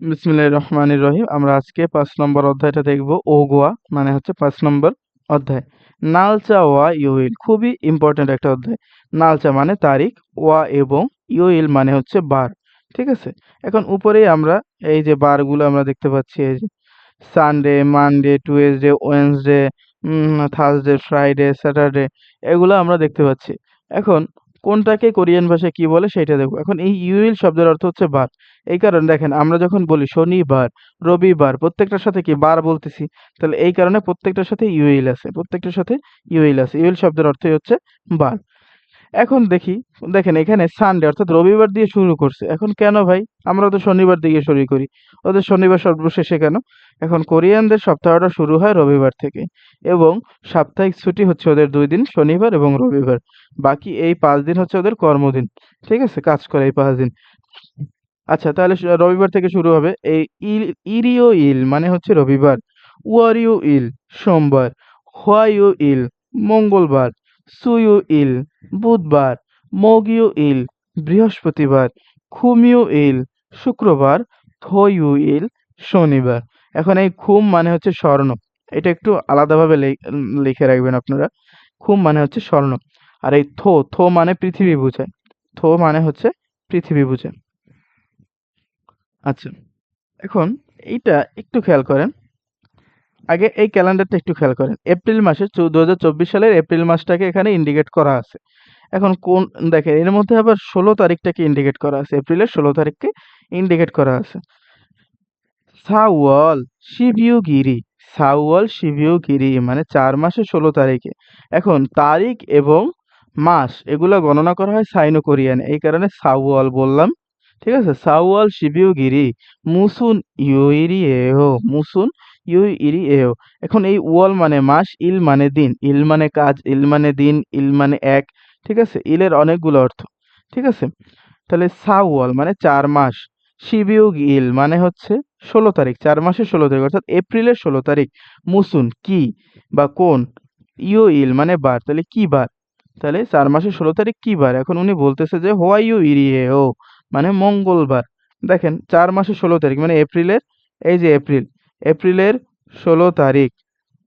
বিসমিল্লাহ রহমানির রহিম। আমরা আজকে পাঁচ নম্বর অধ্যায়টা দেখব ওগোয়া মানে হচ্ছে পাঁচ নম্বর অধ্যায়। নালচা ওয়া ইউইল, খুবই ইম্পর্ট্যান্ট একটা অধ্যায়। নালচা মানে তারিখ, ওয়া এবং ইউইল মানে হচ্ছে বার, ঠিক আছে? এখন উপরেই আমরা এই যে বারগুলো আমরা দেখতে পাচ্ছি, এই যে Sunday Monday Tuesday Wednesday Thursday Friday Saturday এগুলো আমরা দেখতে পাচ্ছি। এখন কোনটাকে কোরিয়ান ভাষায় কি বলে সেটা দেখব। এখন এই ইউইল শব্দের অর্থ হচ্ছে বার। এই কারণে দেখেন, আমরা যখন বলি শনিবার, রবিবার, প্রত্যেকটার সাথে কি বার বলতেছি? তাহলে এই কারণে প্রত্যেকটার সাথে ইউইল আছে, প্রত্যেকটার সাথে ইউইল আছে। ইউইল শব্দের অর্থই হচ্ছে বার। এখন দেখি, দেখেন এখানে সানডে অর্থাৎ রবিবার দিয়ে শুরু করছে। এখন কেন ভাই? আমরা তো শনিবার দিয়ে শুরু করি। ওদের শনিবার সর্বশেষে কেন? এখন কোরিয়ানদের সপ্তাহটা শুরু হয় রবিবার থেকে এবং সাপ্তাহিক ছুটি হচ্ছে ওদের দুই দিন, শনিবার এবং রবিবার। বাকি এই পাঁচ দিন হচ্ছে ওদের কর্মদিন। ঠিক আছে? কাজ করে এই পাঁচ দিন। আচ্ছা তাহলে রবিবার থেকে শুরু হবে এই ইল, ইরিও ইল মানে হচ্ছে রবিবার। ওয়ারিও ইল, সোমবার। হোয়াইও ইল, মঙ্গলবার। সুইও ইল, বুধবার, মগিও ইল, বৃহস্পতিবার, খুমিও ইল, শুক্রবার থইউ ইল, শনিবার। এখন এই খুম মানে হচ্ছে স্বর্ণ। এটা একটু আলাদাভাবে লিখে রাখবেন আপনারা। খুম মানে হচ্ছে স্বর্ণ। আর এই থো থো মানে পৃথিবী বোঝায় থো মানে হচ্ছে পৃথিবী বোঝায় আচ্ছা এখন এইটা একটু খেয়াল করেন। আগে এই ক্যালেন্ডারটা একটু খেয়াল করেন। এপ্রিল মাসে দু সালের এপ্রিল মাসটাকে এখানে ইন্ডিকেট করা আছে। এখন কোন দেখেন, এর মধ্যে আবার ষোলো তারিখটাকে ইন্ডিকেট করা আছে। এপ্রিলের ষোলো তারিখকে ইন্ডিকেট করা আছে। সাওয়াল শিবিউগিরি সাওয়াল শিবিউগিরি মানে চার মাসে ষোলো তারিখে। এখন তারিখ এবং মাস, এগুলো গণনা করা হয় সাইনো কোরিয়ান এই কারণে সাওয়াল বললাম। ঠিক আছে? সাওয়াল শিবিউগিরি মুসুন ইউইরি এও মুসুন ইউ ইরি এও। এখন এই ওয়াল মানে মাস, ইল মানে দিন, ইল মানে কাজ, ইল মানে দিন, ইল মানে এক, ঠিক আছে? ইলের অনেকগুলো অর্থ, ঠিক আছে? তাহলে সাওয়াল মানে চার মাস শিবিউগ ইল মানে হচ্ছে ষোলো তারিখ, চার মাসের ষোলো তারিখ, অর্থাৎ এপ্রিলের ষোলো তারিখ। মুসুন, কি বা কোন? ইউ ইল মানে বার, তাহলে কি বার? তাহলে চার মাসের ষোলো তারিখ কি বার? এখন উনি বলতেছে যে হোয়াই ইউ ইরিয়ে ও মানে মঙ্গলবার। দেখেন, চার মাসের ষোলো তারিখ মানে এপ্রিলের, এই যে এপ্রিল এপ্রিলের ষোলো তারিখ।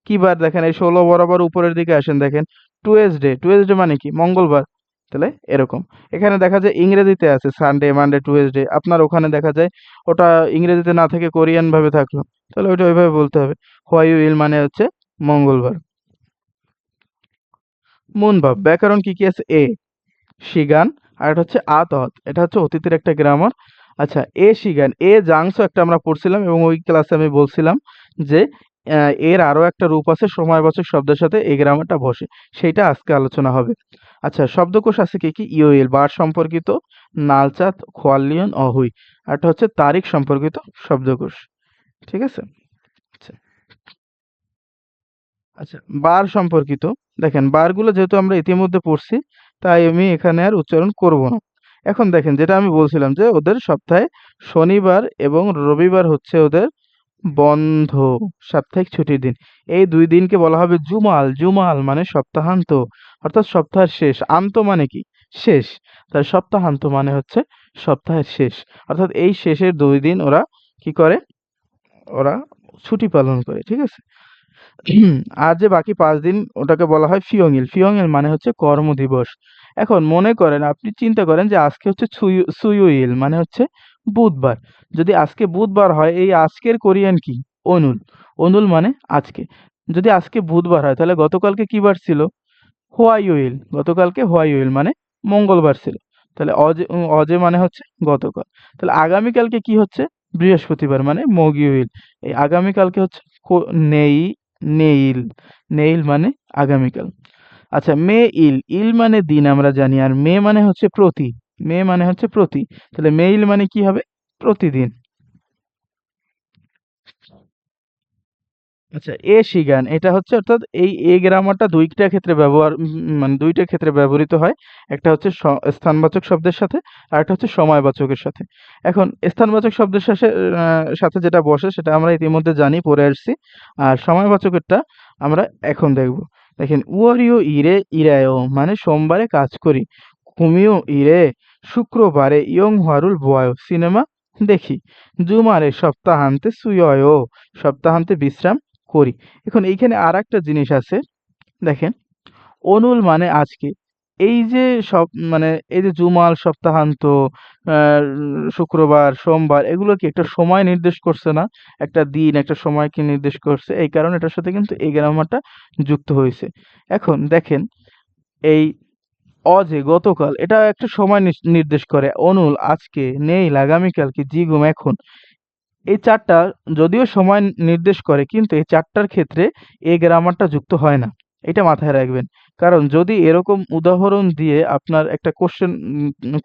কি বার দেখেন? এই ষোলো বরাবর উপরের দিকে আসেন দেখেন। টুয়েসডে। টুয়েসডে মানে কি? মঙ্গলবার। তাহলে এরকম। এখানে দেখা যায় ইংরেজিতে আছে সানডে, মানডে, টুয়েসডে। আপনার ওখানে দেখা যায় ওটা ইংরেজিতে না থেকে কোরিয়ান ভাবে থাকল। তাহলে ওইটা ওইভাবে বলতে হবে। হোয়াই উইল মানে হচ্ছে মঙ্গলবার। মন ভাব। ব্যাকরণ কি কি আছে? এ, শিগান, আর এটা হচ্ছে আ তহত এটা হচ্ছে অতীতের একটা গ্রামার আচ্ছা এ শিগান এ জাংসও একটা আমরা পড়ছিলাম এবং ওই ক্লাসে আমি বলছিলাম যে এর আরও একটা রূপ আছে সময়বাচক শব্দের সাথে এই গ্রামারটা বসে। সেইটা আজকে আলোচনা হবে। আচ্ছা শব্দকোষ আছে কি কি? ইওএল বার সম্পর্কিত, নালচাঁদ খোয়ালিয়ন অহুই। একটা হচ্ছে তারিখ সম্পর্কিত শব্দকোষ। ঠিক আছে? আচ্ছা। আচ্ছা বার সম্পর্কিত। দেখেন, বারগুলো যেহেতু আমরা ইতিমধ্যে পড়ছি, তাই আমি এখানে আর উচ্চারণ করব না। এখন দেখেন, যেটা আমি বলছিলাম যে ওদের সপ্তাহে শনিবার এবং রবিবার হচ্ছে ওদের বন্ধ সাপ্তাহিক ছুটির দিন। এই দুই দিনকে বলা হবে জুমাল। জুমাল মানে সপ্তাহান্ত, অর্থাৎ সপ্তাহের শেষ। আন্ত মানে কি? শেষ। তার সপ্তাহান্ত মানে হচ্ছে সপ্তাহের শেষ। অর্থাৎ এই শেষের দুই দিন ওরা কি করে? ওরা ছুটি পালন করে, ঠিক আছে? আর যে বাকি পাঁচ দিন ওটাকে বলা হয় ফিয়ংইল। ফিয়ংইল মানে হচ্ছে কর্মদিবস এখন মনে করেন, আপনি চিন্তা করেন যে আজকে হচ্ছে সুয়ু, সুয়ুইল মানে হচ্ছে বুধবার। যদি আজকে বুধবার হয়, এই আজকের কোরিয়ান কি? অনুল। অনুল মানে আজকে। যদি আজকে বুধবার হয়, তাহলে গতকালকে কি বার ছিল? হোয়াইউইল। গতকালকে হোয়াইউইল মানে মঙ্গলবার ছিল। তাহলে অজে অজে মানে হচ্ছে গতকাল। তাহলে আগামীকালকে কি হচ্ছে? বৃহস্পতিবার মানে মগিউইল। এই আগামীকালকে হচ্ছে নেই নেইল নেইল মানে আগামীকাল। আচ্ছা মে ইল ইল মানে দিন আমরা জানি, আর মে মানে হচ্ছে প্রতি, মে মানে হচ্ছে প্রতি, তাহলে মেইল মানে কি হবে? প্রতিদিন। আচ্ছা এ শিগান, এটা হচ্ছে অর্থাৎ এই এ গ্রামারটা দুইটা ক্ষেত্রে ব্যবহার মানে দুইটা ক্ষেত্রে ব্যবহৃত হয়। একটা হচ্ছে স্থানবাচক শব্দের সাথে, আর একটা হচ্ছে সময়বাচকের সাথে। এখন, স্থানবাচক শব্দের সাথে সাথে যেটা বসে, সেটা আমরা ইতিমধ্যে জানি, পড়ে আসছি। আর সময়বাচকেরটা আমরা এখন দেখব। দেখেন উয়ারিও ইরে ইরায়ও মানে সোমবারে কাজ করি। কুমিও ইরে, শুক্রবারে ইয়ং হারুল বয় সিনেমা দেখি। জুমারে সপ্তাহান্তে সুয়ও সপ্তাহান্তে বিশ্রাম করি। এখন এইখানে আর একটা জিনিস আছে, দেখেন। অনুল মানে আজকে। এই যে সব মানে এই যে জুমাল, সপ্তাহান্ত শুক্রবার, সোমবার, এগুলো কি একটা সময় নির্দেশ করছে না? একটা দিন, একটা সময়কে নির্দেশ করছে? এই কারণে এটার সাথে কিন্তু এই গ্রামারটা যুক্ত হয়েছে। এখন দেখেন, এই অজে গতকাল, এটা একটা সময় নির্দেশ করে। অনুল, আজকে নেই, আগামীকাল কি? জিগুম এখন। এই চারটা যদিও সময় নির্দেশ করে, কিন্তু এই চারটার ক্ষেত্রে এই গ্রামারটা যুক্ত হয় না। এটা মাথায় রাখবেন। কারণ যদি এরকম উদাহরণ দিয়ে আপনার একটা কোশ্চেন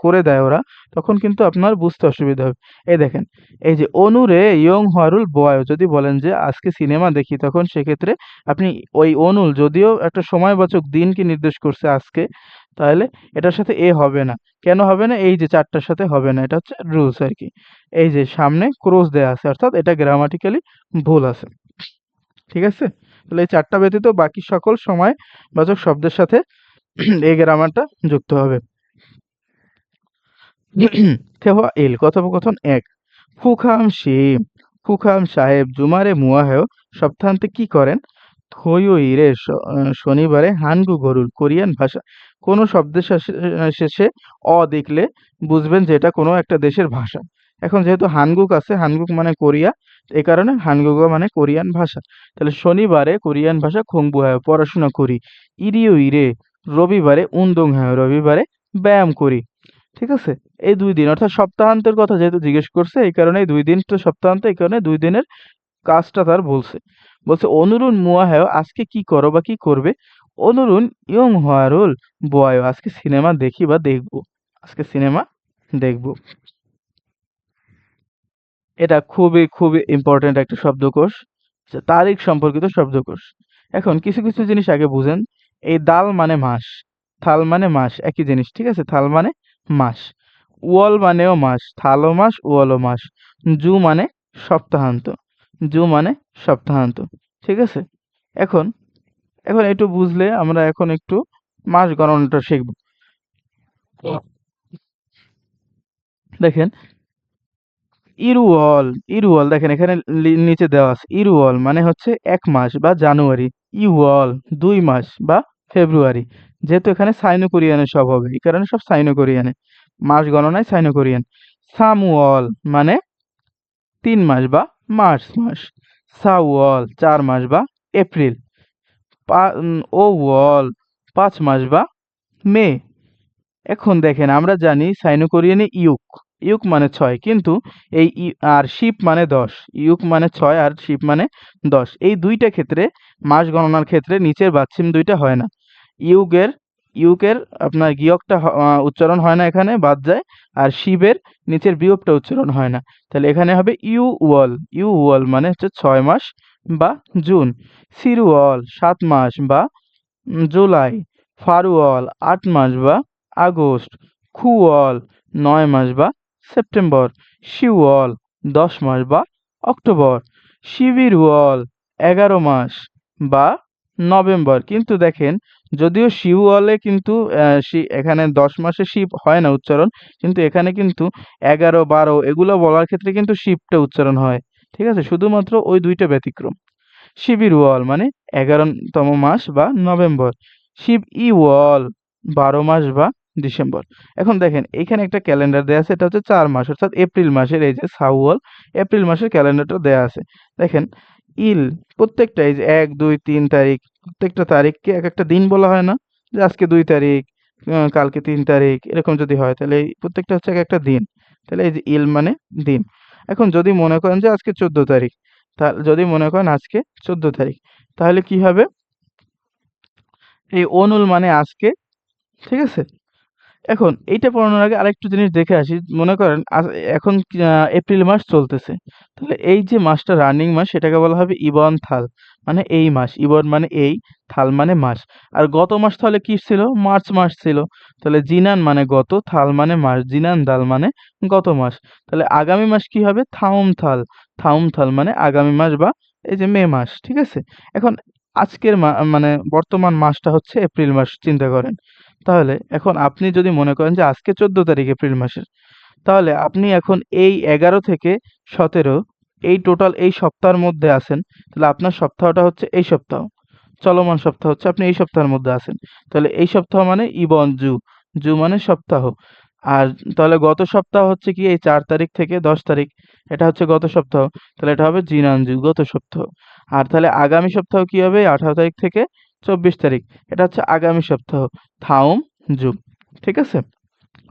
করে দেয় ওরা, তখন কিন্তু আপনার বুঝতে অসুবিধা হবে। এই দেখেন, এই যে অনুরে ইয়ং হরুল বয়, যদি বলেন যে আজকে সিনেমা দেখি, তখন সেক্ষেত্রে আপনি ওই অনুল যদিও একটা সময়বাচক দিনকে নির্দেশ করছে আজকে, তাহলে এটার সাথে এ হবে না। কেন হবে না? এই যে চারটার সাথে হবে না, এটা হচ্ছে রুলস আর কি। এই যে সামনে ক্রস দেয়া আছে, অর্থাৎ এটা গ্রামাটিক্যালি ভুল আছে। ঠিক আছে? তাহলে এই চারটা ব্যতীত বাকি সকল সময় বাচক শব্দের সাথে এই গ্রামারটা যুক্ত হবে। এল কথোপকথন এক। ফুখাম শিম ফুখাম সাহেব, জুমারে মুয়াহেও সপ্তাহান্তে কি করেন? থইরে শনিবারে হানগু গরুল কোরিয়ান ভাষা কোনো শব্দের শেষে অ দেখলে বুঝবেন যে এটা কোনো একটা দেশের ভাষা। এখন যেহেতু হানগুক আছে, হানগুক মানে কোরিয়া, এই কারণে হানগুক মানে কোরিয়ান ভাষা। তাহলে শনিবারে কোরিয়ান ভাষা খোংবু হয় পড়াশোনা করি। ইরিও ইরে রবিবারে উন্দং হয় রবিবারে ব্যায়াম করি। ঠিক আছে? এই দুই দিন। অর্থাৎ সপ্তাহান্তের কথা যেহেতু জিজ্ঞেস করছে, এই কারণে দুই দিন তো সপ্তাহান্ত, এই কারণে দুই দিনের কাজটা তার বলছে। বলছে অনুরুণ মুয়া হ্যাঁ আজকে কি করো বা কি করবে? অনুরুণ ইয়ং হওয়ারুল বয় আজকে সিনেমা দেখি বা দেখব। আজকে সিনেমা দেখব। এটা খুবই খুবই ইম্পর্ট্যান্ট একটা শব্দকোষ তারিখ সম্পর্কিত শব্দকোষ। এখন কিছু কিছু জিনিস আগে বুঝেন। এই দাল মানে মাস, থাল মানে মাস, একই জিনিস, ঠিক আছে? থাল মানে মাস, ওয়াল মানেও মাস, থালও মাস, ওয়ালও মাস, জু মানে সপ্তাহান্ত, জু মানে সপ্তাহান্ত, ঠিক আছে? এখন এখন একটু বুঝলে আমরা এখন একটু মাস গণনাটা শিখব। দেখেন ইরুয়াল ইরুয়াল দেখেন এখানে নিচে দেওয়া আছে ইরুয়াল মানে হচ্ছে এক মাস বা জানুয়ারি ইউয়াল দুই মাস বা ফেব্রুয়ারি, যেহেতু এখানে সাইনো কোরিয়ানে সব হবে, এই কারণে সব সাইনো কোরিয়ানে মাস গণনায় সাইনো কোরিয়ান সামুয়াল মানে তিন মাস বা মার্চ মাস সাউয়াল চার মাস বা এপ্রিল ও ওয়াল পাঁচ মাস বা মে, এখন দেখেন আমরা জানি সাইনো কোরিয়ানে ইউক ইউক মানে ছয়, কিন্তু এই আর শিপ মানে দশ। ইউক মানে ছয় আর শিপ মানে দশ। এই দুইটা ক্ষেত্রে, মাস গণনার ক্ষেত্রে নিচের বাচ্ছিম দুইটা হয় না। ইউকের ইউকের আপনার গিয়কটা উচ্চারণ হয় না এখানে, বাদ যায়। আর শিবের নিচের বিয়োগটা উচ্চারণ হয় না। তাহলে এখানে হবে ইউ ওয়াল। ইউ ওয়াল মানে হচ্ছে ছয় মাস বা জুন। সিরুয়াল সাত মাস বা জুলাই। ফারুয়াল আট মাস বা আগস্ট। খুওয়াল নয় মাস বা সেপ্টেম্বর শিওয়াল দশ মাস বা অক্টোবর। শিবিরওয়াল এগারো মাস বা নভেম্বর। কিন্তু দেখেন, যদিও শিওয়ালে কিন্তু এখানে দশ মাসে শিপ হয় না উচ্চারণ, কিন্তু এখানে কিন্তু এগারো, বারো এগুলো বলার ক্ষেত্রে কিন্তু শিবটা উচ্চারণ হয়। ঠিক আছে? শুধুমাত্র ওই দুইটা ব্যতিক্রম। শিবিরওয়াল মানে এগারোতম মাস বা নভেম্বর। শিব ই ওয়াল, বারো মাস বা ডিসেম্বর। এখন দেখেন এখানে একটা ক্যালেন্ডার দেওয়া আছে, এটা হচ্ছে চার মাস, অর্থাৎ এপ্রিল মাসের এই যে সাউওয়াল এপ্রিল মাসের ক্যালেন্ডারটা দেওয়া আছে। দেখেন, ইল প্রত্যেকটা, এই যে এক, দুই, তিন তারিখ, প্রত্যেকটা তারিখকে এক একটা দিন বলা হয় না, যে আজকে দুই তারিখ কালকে তিন তারিখ, এরকম যদি হয়, তাহলে এই প্রত্যেকটা হচ্ছে এক একটা দিন। তাহলে এই যে ইল মানে দিন। এখন যদি মনে করেন যে আজকে চোদ্দ তারিখ, তা, যদি মনে করেন আজকে চোদ্দ তারিখ, তাহলে কি হবে? এই অনুল মানে আজকে, ঠিক আছে? এখন এইটা পড়ানোর আগে আরেকটু জিনিস দেখে আসি। মনে করেন এখন এপ্রিল মাস চলতেছে। তাহলে এই যে মাসটা রানিং মাস, সেটাকে বলা হবে ইবন থাল মানে এই মাস। ইবন মানে এই, থাল মানে মাস। আর গত মাস তাহলে কি ছিল? মার্চ মাস ছিল। তাহলে জিনান মানে গত, থাল মানে মাস। জিনান দাল মানে গত মাস। তাহলে আগামী মাস কি হবে? থাউম থাল। থাউম থাল মানে আগামী মাস বা এই যে মে মাস, ঠিক আছে? এখন আজকের মানে বর্তমান মাসটা হচ্ছে এপ্রিল মাস, চিন্তা করেন। তাহলে এখন আপনি যদি মনে করেন যে আজকে চোদ্দ তারিখ এপ্রিল মাসের, তাহলে আপনি এখন এই এগারো থেকে সতেরো, এই টোটাল এই সপ্তাহের মধ্যে আছেন, তাহলে আপনার সপ্তাহটা হচ্ছে এই সপ্তাহ। চলমান সপ্তাহ হচ্ছে আপনি এই সপ্তাহের মধ্যে আছেন। তাহলে এই সপ্তাহ মানে ইবন জু জু মানে সপ্তাহ। আর তাহলে গত সপ্তাহ হচ্ছে কি? এই চার তারিখ থেকে দশ তারিখ, এটা হচ্ছে গত সপ্তাহ। তাহলে এটা হবে জিনানজু গত সপ্তাহ। আর তাহলে আগামী সপ্তাহ কি হবে? আঠারো তারিখ থেকে চব্বিশ তারিখ। এটা হচ্ছে আগামী সপ্তাহ। থাউম জু ঠিক আছে?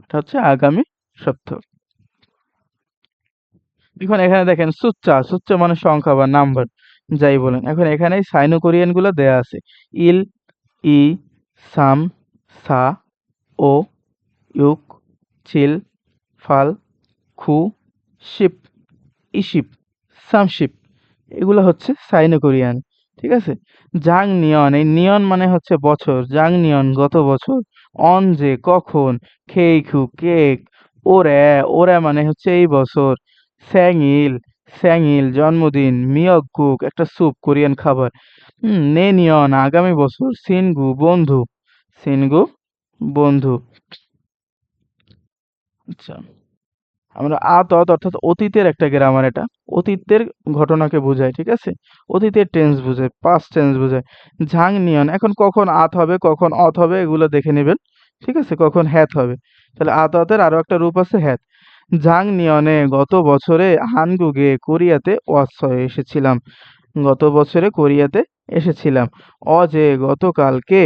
এটা হচ্ছে আগামী সপ্তাহ। এখন এখানে দেখেন সুচ্চা। সুচ্চা মানে সংখ্যা বা নাম্বার, যাই বলেন। এখন এখানে সাইনো কোরিয়ানগুলো দেয়া আছে। ইল, ই, সাম, সা, ও, ইউক, চিল, ফাল, খু, শিপ, ইশিপ, সামশিপ। এগুলো হচ্ছে সাইনো কোরিয়ান ঠিক আছে? জাং নিয়ন, এই নিয়ন মানে হচ্ছে বছর। জাং নিয়ন, গত বছর। অন যে, কখন খেইখু কেক, ওরে ওরে মানে হচ্ছে এই বছর। স্যাংইল স্যাংইল জন্মদিন মিয়কগুক একটা স্যুপ, কোরিয়ান খাবার। নে নিয়ন, আগামী বছর সিনগু, বন্ধু। সিনগু, বন্ধু। আচ্ছা। আমরা আত অর্থাৎ অতীতের একটা গ্রামার এটা। অতীতের ঘটনাকে বোঝায়, ঠিক আছে? অতীতের টেন্স বোঝায় পাস্ট টেন্স বোঝায়। ঝাং, নিয়ন, এখন কখন আত হবে, কখন অত হবে, এগুলো দেখে নেবেন, ঠিক আছে? কখন হ্যাত হবে। তাহলে আত, অতের আরও একটা রূপ আছে হ্যাত ঝাং, নিয়নে, গত বছরে হানগুগে, কোরিয়াতে ওয়াৎসয়ে এসেছিলাম। গত বছরে কোরিয়াতে এসেছিলাম। অজে গতকালকে,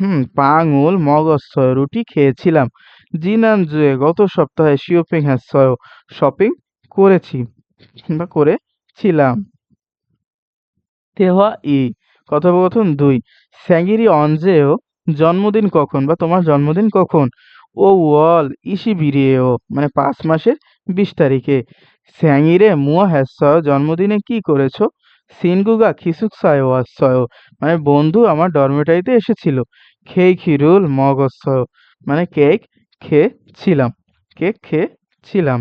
হুম, পাঙুল মগজছয় রুটি খেয়েছিলাম। জিনানজুয়ে গত সপ্তাহে শিওপিং হ্যাসয় শপিং করেছি বা করেছিলাম। তেহা ই কথোপকথন দুই, স্যাঙ্গিরি অঞ্জেও জন্মদিন কখন বা তোমার জন্মদিন কখন? ও ওয়াল ইসি বিরিয়েও মানে পাঁচ মাসের বিশ তারিখে। স্যাঙ্গিরে মুয়া হ্যাসয় জন্মদিনে কি করেছ? সিনগুগা খিসুক সায় মানে বন্ধু আমার ডরমেটারিতে এসেছিল। খেই খিরুল মগজয় মানে কেক খেয়েছিলাম কেক খেয়েছিলাম?